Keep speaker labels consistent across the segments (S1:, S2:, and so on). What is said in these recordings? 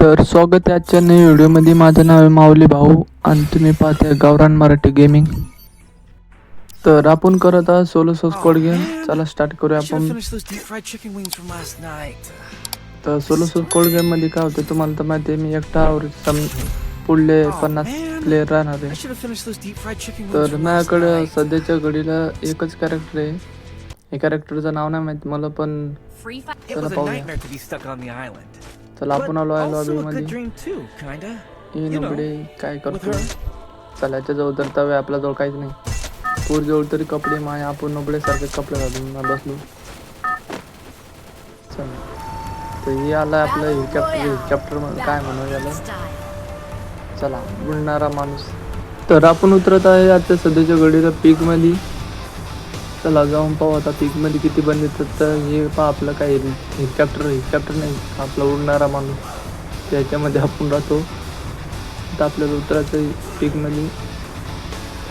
S1: तर स्वागत आहे आजच्या नवीन व्हिडिओमध्ये. माझं नाव आहे माऊली भाऊ आणि तुम्ही पाहताय गावरान मराठी गेमिंग तर आपण करत आहोत सोलो स्कोड गेम चला स्टार्ट करूया आपण. तर सोलो स्कोड गेममध्ये काय होतं तुम्हाला तर माहिती आहे मी एकटा सम पुढले
S2: Oh,
S1: पन्नास. प्लेअर राहणार आहे. तर माझ्याकडे. सध्याच्या घडीला एकच कॅरेक्टर आहे. हे कॅरेक्टरचं नाव नाही माहिती मला पण चला पाहूया. चला आपण आलो आहे
S2: But
S1: लॉबी
S2: also a
S1: मध्ये
S2: good dream too, kinda.
S1: हे नुकडे काय करतो?
S2: her.
S1: चलाच्या जवळ तर तवे आपल्याजवळ काहीच नाही. पूर जवळ तरी कपडे माय आपण नोबडे सारखे कपडे घालून ना बसलो. चल. तर हे आलं आपलं हेलिकॉप्टर हेलिकॉप्टर काय म्हणू याला. चला बुडणारा माणूस. तर आपण उतरत आहे आता सध्याच्या घडीला पीकमध्ये चला जाऊन पाहू आता पीकमध्ये किती बंद येतात तर हे पहा आपलं काय हेलिकॉप्टर हेलिकॉप्टर नाही. आपला उडणारा माणूस. त्याच्यामध्ये आपण राहतो. तर आपल्याला उतरायचं पीकमध्ये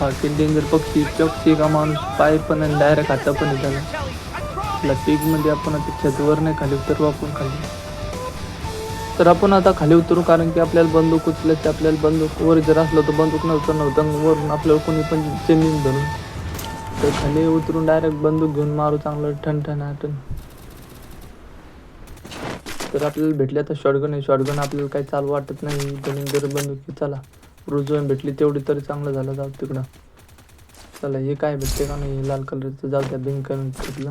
S1: हा डेंजर पक्षी पक्षी का माणूस पाय पण आणि डायरेक्ट हाता पण येतात त्याला. आपल्या पीकमध्ये आपण आता छतवर नाही खाली उतरू आपण खाली. तर आपण आता खाली उतरू कारण की आपल्याला बंदूक उचलायची आपल्याला बंदूक वर जर असलं तर बंदूक नव्हतं नव्हतं. वरून आपल्याला कोणी पण चेंजिंग धरून तर खाली उतरून डायरेक्ट बंदूक घेऊन मारू चांगलं ठण ठण तर आपल्याला भेटले आता शॉटगन आहे. शॉटगन आपल्याला काही चालू वाटत नाही. गनिंग जर बंदूक चला. रुजवून भेटली तेवढी तरी चांगलं झालं. जाऊ तिकडं. चला हे काय भेटते का नाही? हे लाल कलरचं. जाऊ द्या बिंक घेतलं.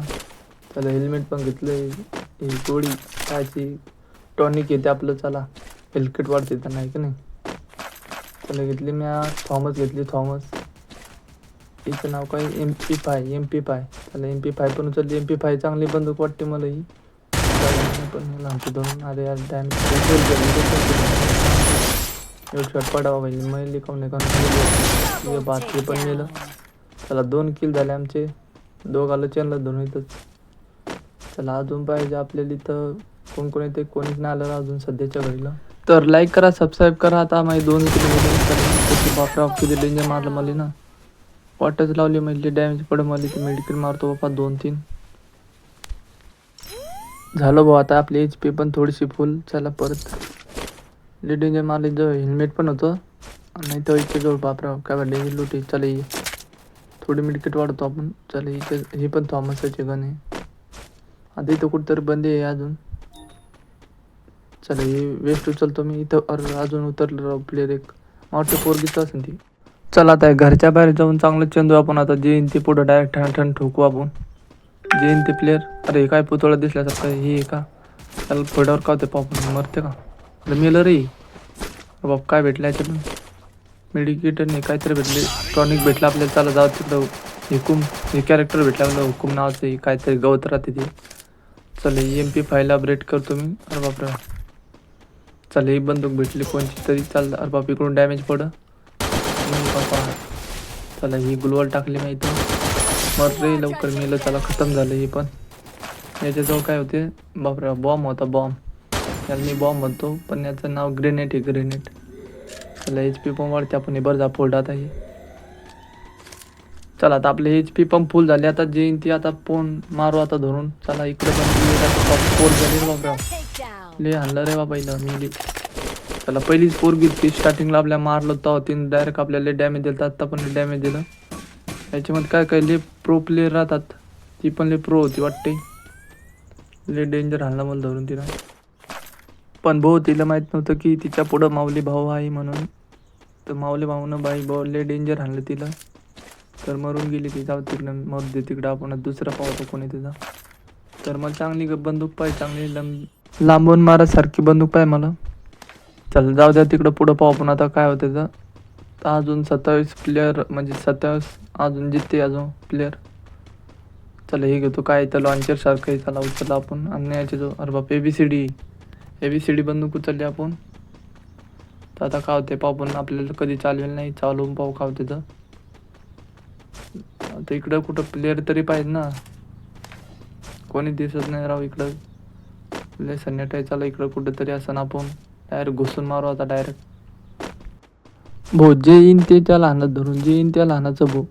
S1: चला हेल्मेट पण घेतलं ही गोळी कायची टॉनिक येते आपलं. चला. हेल्केट वाढते त्यांना नाही की नाही? चला घेतली मी थॉमस घेतली थॉमस तिचं नाव काय? M P five M P five चला एम पी फाय पण उचलली. एम पी फाय चांगली बंदूक वाटते मला ही पण लांबची दोन अरे यार डॅम शॉट पडावा पाहिजे मैली काऊन नाही बात पण नेलं चला दोन किल झाले आमचे. दोघाला चेनला दोन इथंच. चला अजून पाहिजे आपल्याला इथं कोण कोण येते कोणीच नाही आलं अजून सध्याच्या घडीला. तर लाईक करा सबस्क्राईब करा. आता माझी दोन किलोमीटर बापरा किती डेंजर मारलं मला ना. वाटच लावली म्हणजे डॅमेज पड मला ते मेडिकल मारतो बापा दोन तीन. झालं भाऊ आता आपली एच पी पण थोडीशी फुल चला परत. लई मारली मारले जवळ हेल्मेट पण होतं. नाही तर इथे जवळ बापरा काय डेंजर लुटी चला ये. थोडी मेडिकेट वाढतो आपण. चला इथे हे पण थॉमसचे गण आहे. आता इथं कुठंतरी बंद आहे अजून. चला हे वेस्ट उचलतो मी. इथं अजून उतरलं प्लेअर एक. वाटतं पोरगीच असेल ती. चला आता घरच्या बाहेर जाऊन चांगलं चंदू आपण आता जे पुढं डायरेक्ट ठण ठण ठोकू आपण. जे येईन प्लेअर अरे काय पुतळा दिसल्यासारखं हे आहे का? त्याला फोड्यावर का होते पाहून मरते का? अरे मेलं रे. बाप काय भेटलं याच्यातून? मेडिकेटर नाही काहीतरी भेटले. टॉनिक भेटलं आपल्याला चला जाऊ तिकडं. हुकुम हे कॅरेक्टर भेटला आपल्याला हुकुम नावाचं हे काहीतरी गवत राहते ते. चल एम पी फाईल अपडेट करतो मी. अरे बापरे. चल ही बंदूक भेटली कोणची तरी. चाल अरे बाप इकडून डॅमेज पडं. चला ही गुलवल टाकली मी इथं. मर रे लवकर मेलं चला खतम झालं हे पण. याच्याजवळ काय होते? बापरे बॉम्ब होता बॉम्ब याला मी बॉम्ब म्हणतो पण याचं नाव ग्रेनेट आहे ग्रेनेट चला एच पी पण वाढते आपण हे बरं जा फोल्ड आता हे. चला आता आपले एच पी पण फुल झाले. आता जे येईन ती आता पोन मारू आता धरून. चला इकडे पण पोर झाली रे बाबा
S3: Takedown.
S1: ले आणलं रे बाबा इला मी त्याला पहिलीच पोरगी ती स्टार्टिंगला आपल्या मारलं तेव्हा तिने डायरेक्ट आपल्याला डॅमेज दिलं आत्ता पण डॅमेज दिलं. याच्यामध्ये काय काय ले प्रो प्लेअर राहतात ती पण ले प्रो होती वाटते ले डेंजर हल्ला मला धरून तिला पण भाऊ तिला माहीत नव्हतं की तिच्या पुढं माऊली भाऊ आहे म्हणून. तर माऊली भाऊनं बाई भाऊ ले डेंजर हाणलं तिला. तर मरून गेली ती जाऊ तिकडं मरू दे तिकडं आपण दुसरा पावतो कोणी तिचा तर मला चांगली बंदूक पाहिजे चांगली लांब लांबून मारासारखी बंदूक पाहिजे मला. चल जाऊ द्या तिकडं पुढं पाहू पण आता काय होतं तर तर अजून सत्तावीस प्लेअर म्हणजे सत्तावीस अजून जिते अजून प्लेअर चला हे घेतो. काय तर लॉन्चर सारखं आहे. चला उचलला आपण. आणि याचे जो अरे बाप A B C D A B C D बंदूक उचलली आपण. तर आता काय होते पाहू पण आपल्याला कधी चालवेल नाही. चालवून पाहू काय होते तर. इकडं कुठं प्लेअर तरी पाहिजे ना. कोणी दिसत नाही राव इकडं. लय सन्याटाय आहे. इकडं कुठं तरी असं आपण. डायरेक्ट घुसून मारू आता डायरेक्ट भो जे येईन ते त्या लहानात धरून जे येईन त्या लहानाचं भो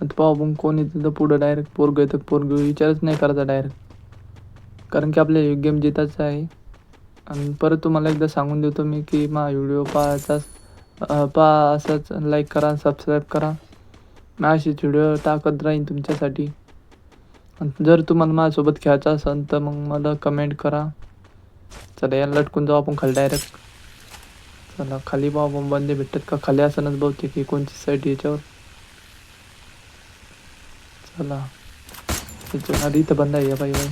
S1: आता पाहू आपण कोणी तर पुढं डायरेक्ट पोरग येतं पोरग विचारच नाही करायचा डायरेक्ट कारण की आपल्या गेम जिताचं आहे. आणि परत तुम्हाला एकदा सांगून देतो मी की मा व्हिडिओ पाहायचा पा असंच लाईक करा सबस्क्राईब करा. मी अशीच व्हिडिओ टाकत राहीन तुमच्यासाठी. जर तुम्हाला माझ्यासोबत खेळायचं असेल तर मग मला कमेंट करा. चला याला लटकून जाऊ आपण खाली डायरेक्ट चला खाली पाहू आपण बंदे भेटतात का? खाली असणच बहुतेक की कोणची साईड याच्यावर. चला. याच्यावर आधी इथं बंद आहे या बाई बाई.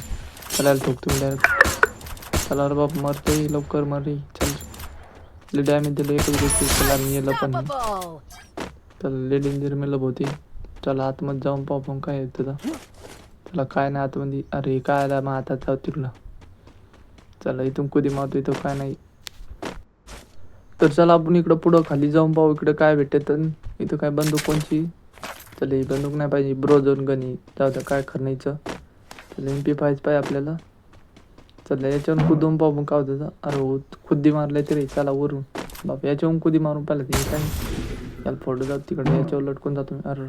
S1: चला ठोकतो मी डायरेक्ट चला रे बाप मरते लवकर मरे. चल. डॅमेज दिलं एकच गोष्टी चला मी येलं पण. चला लेड इंजिन मेलं बहुते चला आतमध्ये जाऊन पाहू आपण काय आहे तिथं. चला काय नाही आतमध्ये. अरे काय आला मग आता? जाऊ तिकडं. चला इथून कुदी मारतो इथं काय नाही. तर चला आपण इकडं पुढं खाली जाऊन पाहू इकडं काय भेटत इथं काय बंदूक कोणची. चला ही बंदूक नाही पाहिजे ब्रोझोन गनी जाऊ द्या काय खरणायचं. चला एम पी पाहिजे पाहिजे आपल्याला. चला याच्यावरून कुदून पाहू मग काय होतं अरे हो खुद्दी मारलाय तरी. चला वरून. बाप याच्यावरून कुदी मारून पाहिलं ते काय याला फोटो जाऊ तिकडे याच्यावर लटकून जातो अरे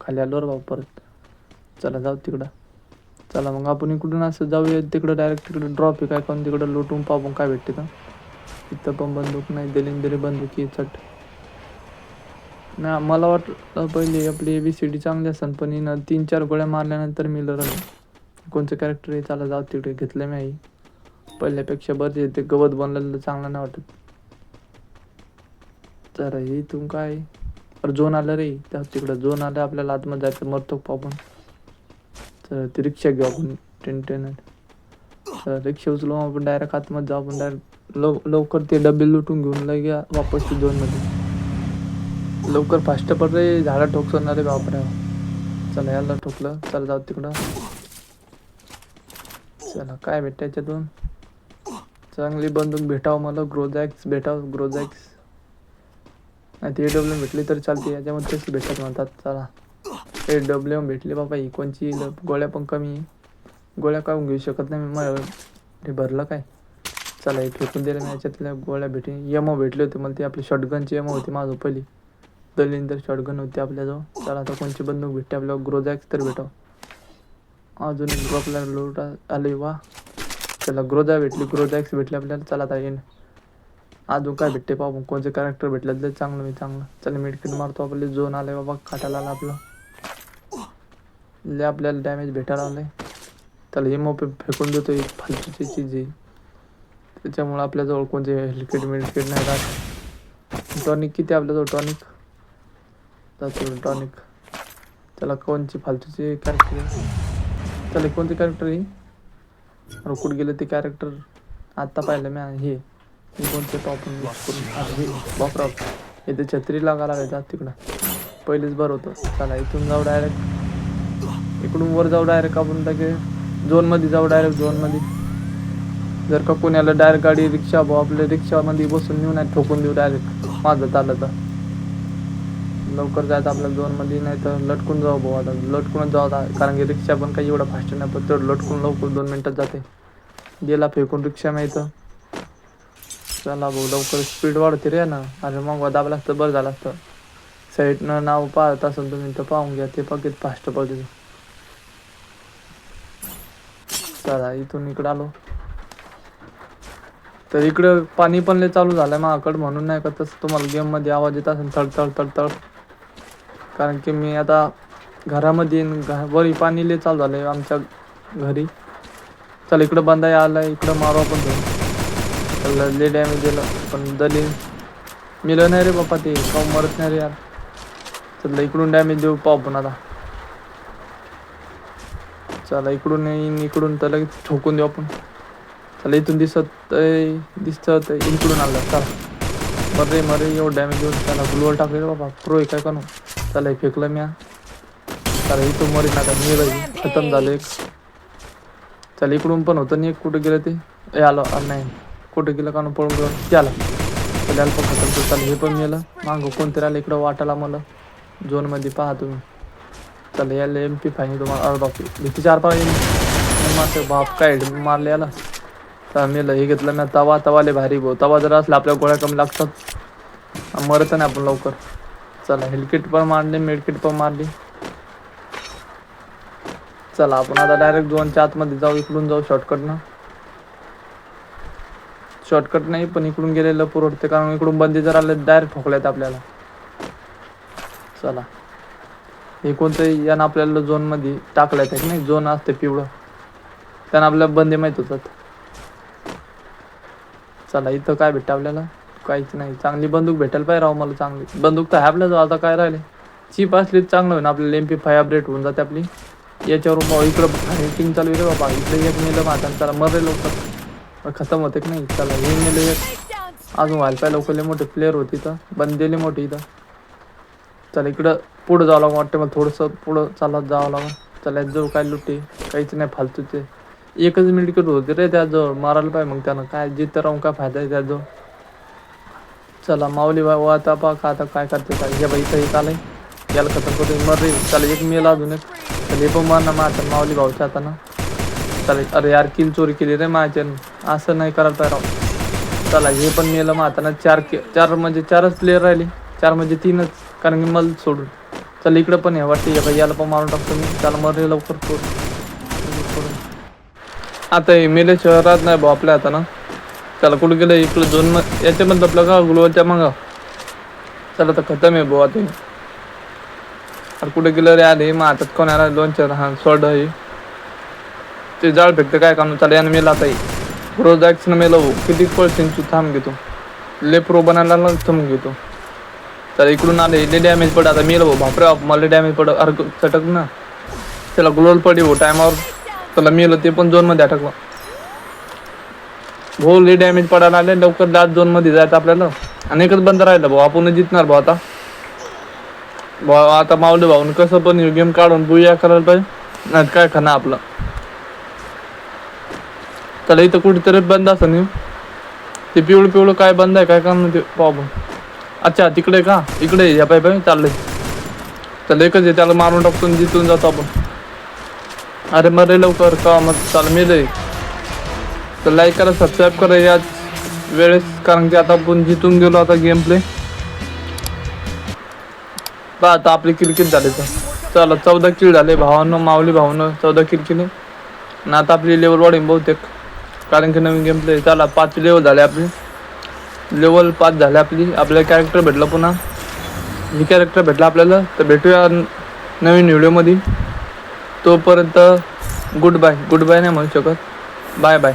S1: खाली आलो रे बाबा परत. चला जाऊ तिकडं. चला मग आपण इकडून असं जाऊया. तिकडं डायरेक्ट तिकडे ड्रॉप आहे. काय पण तिकडं लुटून पाहू काय भेटते का इथं पण बंदूक नाही. दलिंदरी बंदूक आहे. चट. नाही मला वाटलं पहिले आपली ए बी सी डी चांगली असन पण हिनं तीन चार गोळ्या मारल्यानंतर मी लढलं कोणचं कॅरेक्टर आहे? चला जाऊ तिकडे. घेतलं मी आई. पहिल्यापेक्षा बरं ते गवत बनलेलं चांगलं नाही वाटत. तर हे तुम काय? अरे झोन आलं रे. त्या तिकडं. झोन आलं. आपल्याला आतमध्ये जायचं. मरतो पाहून तर ती रिक्षा घेऊ आपण. टेन तर रिक्षा उचलू आपण डायरेक्ट आतमध्ये जाऊ. आपण डायरेक्ट लव लवकर ते डबे लुटून घेऊन लगे वापस ते झोनमध्ये लवकर फास्ट पण रे. झाडा ठोकसणार रे बापरे. चला याला ठोकलं. चला जाऊ तिकडं. चला काय भेटतं याच्यातून? चांगली बंदूक भेटावं मला. ग्रोजॅक्स भेटावं. ग्रोजॅक्स नाही ते डब्ल्यू भेटली तर चालते. याच्यामध्ये भेटत म्हणतात चला. ए डब्ल्यू भेटले बाबा ही कोणची गोळ्या पण कमी गोळ्या काढून घेऊ शकत नाही मी हे भरलं काय? चला हे फेकून दिलं मी याच्यातल्या गोळ्या भेटली यमो भेटले होते मला ती आपली शॉटगनची यमो होती माझं पहिली. दलिंदर शॉटगन होती आपल्याजवळ. चला आता कोणची बंदूक भेटते आपल्याला? ग्रोजॅक्स तर भेटावं. अजून एक ग्रोपला लोट आले वा. चला ग्रोजा भेटली. ग्रोजॅक्स भेटली आपल्याला. चला आता येईन अजून काय भेटते पाहू. कोणते कॅरेक्टर भेटलं तर चांगलं मी चांगलं. चला मिडकिट मारतो आपले. झोन आले बाबा काटाला आला आपलं. लय आपल्याला डॅमेज भेटायला नाही त्याला हे मोपे फेकून देतो एक फालतूची चीज आहे. त्याच्यामुळे आपल्याजवळ कोणते हेल्केट मिडकिट नाही राहत. टॉनिक किती आपल्याजवळ? टॉनिक जातो टॉनिक त्याला कोणची फालतूची कॅरेक्टर त्याला कोणते कॅरेक्टर आहे? अरे कुठं गेलं ते कॅरेक्टर आत्ता पाहिलं मी हे. कोणते टॉप बापराव ते छत्री लागायला लागायचं तिकडं. पहिलेच बरं होतं. चला इथून जाऊ डायरेक्ट इकडून वर जाऊ डायरेक्ट आपण लगे झोनमध्ये जाऊ डायरेक्ट झोनमध्ये जर का कोणाला डायरेक्ट गाडी रिक्षा भाऊ आपल्या रिक्षामध्ये बसून नेऊ नाही ठोकून देऊ डायरेक्ट माझं चालत तर. लवकर जायचं आपल्या झोनमध्ये नाही तर लटकून जाऊ भाऊ आता. लटकूनच जाऊ आता. कारण की रिक्षा पण काही एवढा फास्ट नाही पण तेवढं लटकून लवकर दोन मिनटात जाते. गेला फेकून रिक्षा माहिती चला भाऊ लवकर स्पीड वाढते रे ना. अरे मग दाबला असतं बरं झालं असतं. साईडनं नाव पाहत असेल तुम्ही तर पाहून घ्या. ते पकेट फास्ट पडते. चला इथून इकडं आलो. तर इकडं पाणी पण लय चालू झालंय माझ्याकडं म्हणून नाही का तसं तुम्हाला गेममध्ये आवाज येत असेल तळतळ तळतळ कारण की मी आता घरामध्ये येईन, घ- वरी पाणी लय चालू झालंय आमच्या घरी. चल इकडं बंदा आलाय इकडं मारवा आपण चल लय डॅमेज दिलं पण दली मिलं नाही रे बापा ते पाहू मरत नाही रे यार. चल इकडून डॅमेज देऊ पाहू पण आता. चला इकडून येईन इकडून तर लगेच ठोकून देऊ आपण. चला इथून दिसत आहे, दिसत इकडून आलं चला. मरे मरे एवढं डॅमेज देऊन त्याला गुलवर टाकले बाबा. प्रो आहे काय करू? चला हे फेकलं मी चला इथून मरे ना मी खतम झालं एक. चला इकडून पण होतं नाही एक कुठं गेलं ते? आलो आलं नाही. कुठं गेलं का न पळून गेलं ते आलं चला पण खतम केलं. हे पण गेलं मागं कोणतरी आलं इकडं वाटायला मला झोनमध्ये पहा तुम्ही. चला याला एम पी फाईन तुम्हाला. अरे बापरे. भीती चार पाच बाप काय मारले याला. तर मी हे घेतलं. मी तवा तवाले भारी भाऊ. तवा जर असला आपल्या गोळ्या कमी लागतात. मरत नाही आपण लवकर. चला हेलकिट पण मारली मेडकिट पण मारली. चला आपण आता डायरेक्ट दोनच्या आतमध्ये जाऊ इकडून जाऊ शॉर्टकटनं शॉर्टकट नाही पण इकडून गेलेलं पुरवडते कारण इकडून बंदी जर आले डायरेक्ट ठोकल्यात आपल्याला. चला. हे कोणतं यानं आपल्याला झोनमध्ये टाकलं आहे की नाही? झोन असते पिवळं. त्यानं आपल्याला बंदी माहीत होतात चला इथं काय भेटतं आपल्याला? काहीच नाही. चांगली बंदूक भेटायला पाहिजे राव मला चांगली. बंदूक तर आहे आपल्याजवळ आता काय राहिले? चीप असली चांगलं होईल आपल्याला एम पी फाय अपडेट होऊन जाते आपली. याच्यावरून इकडं रेटिंग चालू आहे रे बाबा. इकडे एक मेलं माझ्या चला मरे लवकर खतम होते की नाही? चला हे मेलं एक. अजून व्हायला पाहिजे. लवकर मोठे प्लेअर होते इथं. बंदेले मोठे इथं. चला इकडं पुढं जावं लागं वाटतं मला थोडंसं पुढं चालत जावं लागं चला जो काय लुटे काहीच नाही फालतूचे एकच मिनिट होते रे त्याजवळ मारायला पाहिजे मग त्यानं. काय जिथं राहून काय फायदा आहे त्याजवळ? चला माऊली बाबा आता पा का आता काय करते काय? हे बाई इथं एक आलंय. याला खतम करून मर रे. चला एक मेला अजून एक. चला हे पण मार माझ्या माऊली भाऊच्या आता ना अरे यार किल चोरी केली रे माझ्यानं. असं नाही करायला पाहिजे राव. चला हे पण मेलं मग आता ना चार के चार म्हणजे चारच प्लेयर राहिले. चार म्हणजे तीनच. कारण की मला सोडून. चल इकडं पण आहे वाटते. बाई याला पण मारून टाकतो मी. त्याला मर लवकर सोडून. आता हे मेले शहरात नाही भाऊ आपल्या आता ना. त्याला कुठं गेलं? इकडं दोन म याच्यामधलं आपलं का ग्लोबलच्या मागा. चला तर खतम आहे भाऊ आता. अरे कुठे गेलं रे? आले. मग हातात कोण आला? दोन चार हा सोड हे. ते जाळ फेकते काय काम चालेल यानं मेला आता रोज ॲक्सन मेला हो किती पळशील तू? थांब घेतो. लेप्रो बनायला थांब घेतो. तर इकडून आले ले डॅमेज पड आता मेलं भाऊ बापरे बाप मला डॅमेज पड अरे चटक ना त्याला ग्लोल पडी भाऊ टायमावर त्याला मेलं ते पण झोनमध्ये अटकलं भाऊ ले डॅमेज पडायला आले लवकर लास्ट झोनमध्ये जायचं आपल्याला आणि एकच बंद राहिलं भाऊ आपण जिंकणार भाऊ आता भाऊ आता मावले भाऊन कसं पण गेम काढून बुया करायला पाहिजे नाही काय खाणं आपलं त्याला इथं कुठेतरी बंद असं नाही ते पिवळं पिवळं काय बंद आहे काय काम ते पाहू अच्छा तिकडे का? इकडे या पाय पाय चाललंय चल एकच आहे त्याला मारून टाकतो आणि जिथून जातो आपण. अरे मरे लवकर का मग चाल मेलंय तर लाईक करा सबस्क्राईब करा याच वेळेस कारण की आता आपण जिथून गेलो आता गेम प्ले आता आपली किरकिट झाले तर. चला चौदा किल झाले भावानं माऊली भावानं चौदा किल. आणि आता आपली लेवल वाढेल बहुतेक. कारण की नवीन गेम प्ले चला पाच लेवल झाले आपली. लेवल पाच झाले आपली. आपल्याला कॅरेक्टर भेटलं पुन्हा. ही कॅरेक्टर भेटला आपल्याला तर भेटूया नवीन व्हिडिओमध्ये तोपर्यंत गुड बाय गुड बाय नाही म्हणू शकत. Bye bye